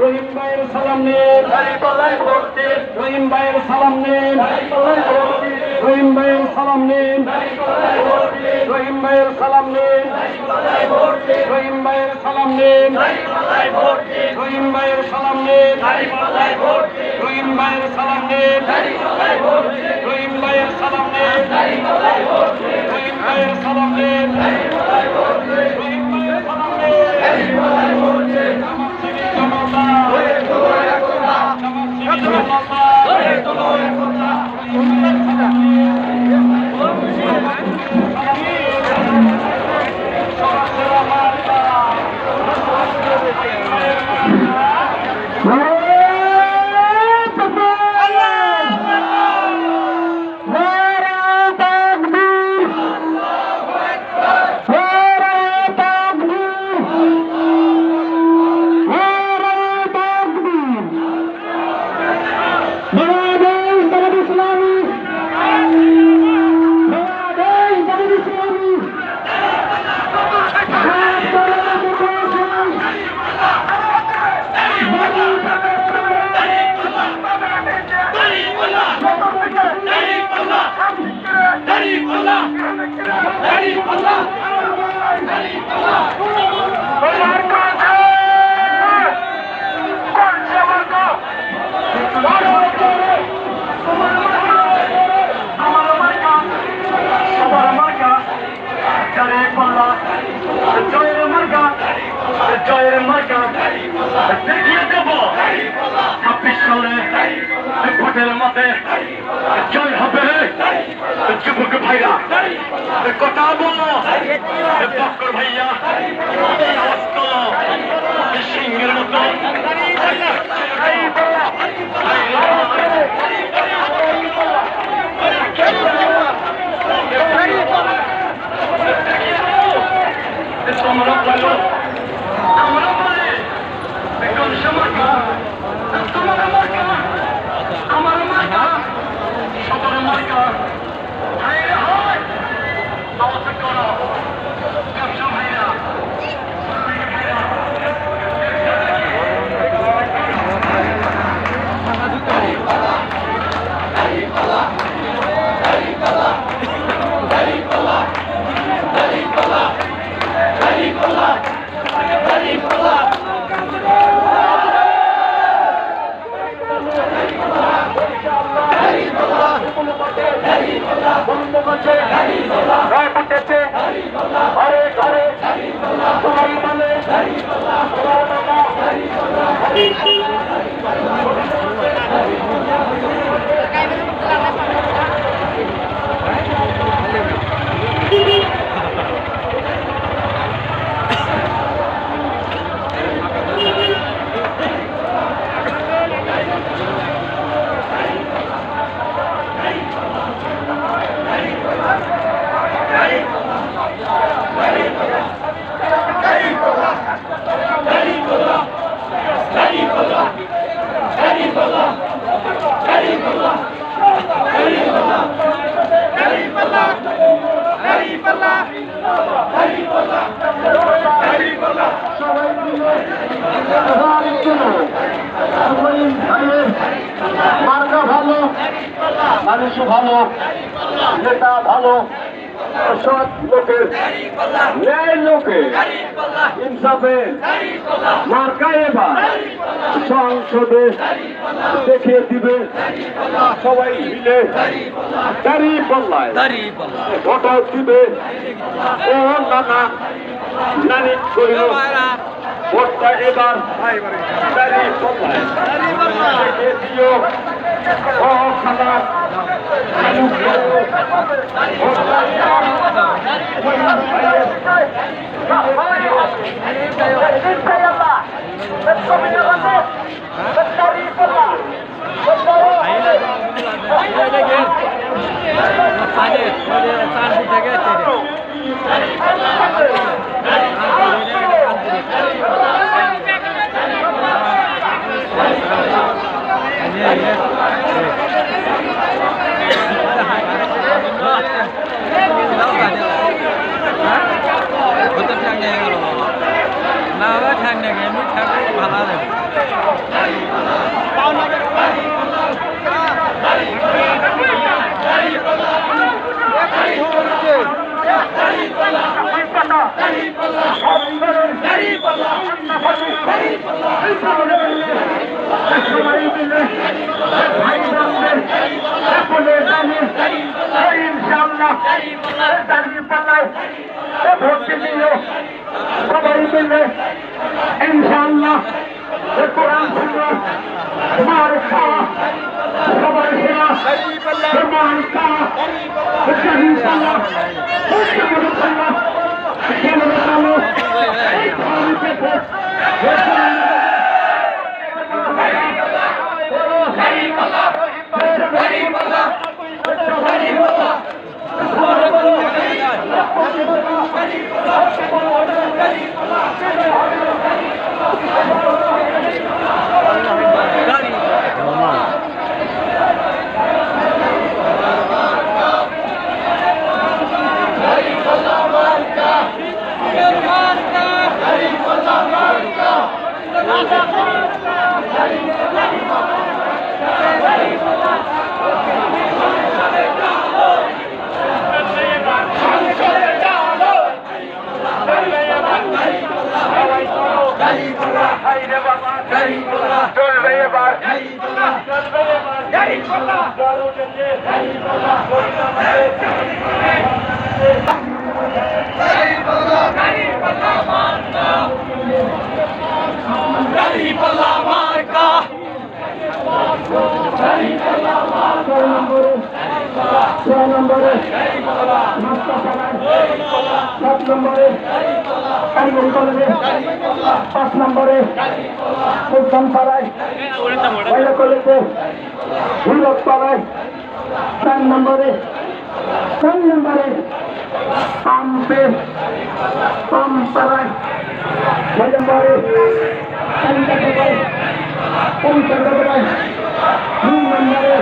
রহিম ভাইয়ের সালাম নিন রহিম ভাইয়ের সালাম নিন রহিম ভাইয়ের সালাম নিন রহিম ভাইয়ের সালাম নিন রহিম ভাইয়ের সালাম নিন রহিম ভাইয়ের সালাম নিন রহিম ভাইয়ের সালাম নিন রহিম ভাইয়ের সালাম নিন রহিম ভাইয়ের সালাম নিন রহিম ভাইয়ের সালাম নিন ভোটের মতে জয় হবে যুবক ভাইরা কথা বলো। বক্কর ভাইয়া সিংহের মতো মার্কা ভালো, মানুষও ভালো, নেতা ভালো, সৎ লোকের, ন্যায় লোকে ইনসাফে মার্কা এবার সংসদে দেখিয়ে দিবে সবাই মিলে। দাড়ি পাল্লায় ভোট দিবে। ও নানা নানি করিল ভোটটা এবার ইনশাআল্লাহ কোরআন সুন্নাহ মার খাওয়া সবার সেরা মার খাওয়া জাহিদ পাল্লা জাহিদ পাল্লা কেমন কালো এই খাওয়া পেতে চলবে এবার চলবে এবার ছয় নম্বরে সাত নম্বরে, কারিগরি কলেজে পাঁচ নম্বরে, সুলতান পাড়ায়, মহিলা কলেজে ভৈরব পাড়ায় চার নম্বরে চার নম্বরে পাম্পে, পাম্প পাড়ায় ছয় নম্বরে পঞ্চাশ তিন নম্বরে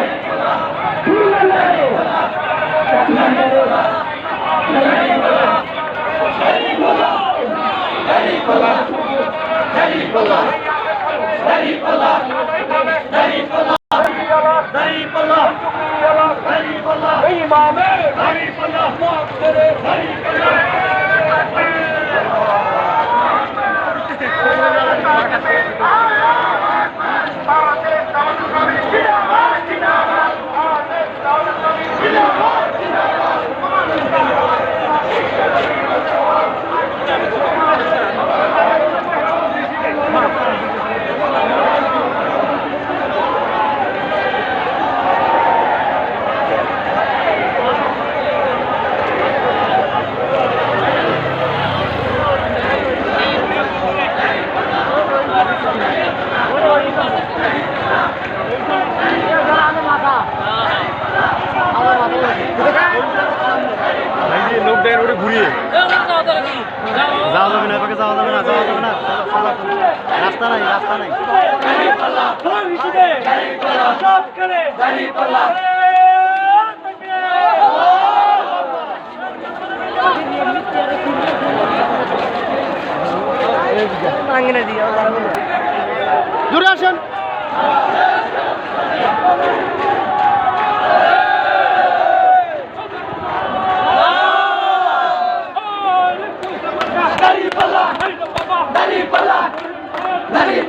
রাস্তা নাই রাস্তা নাই। দূরে আসেন। দাঁড়িয়ে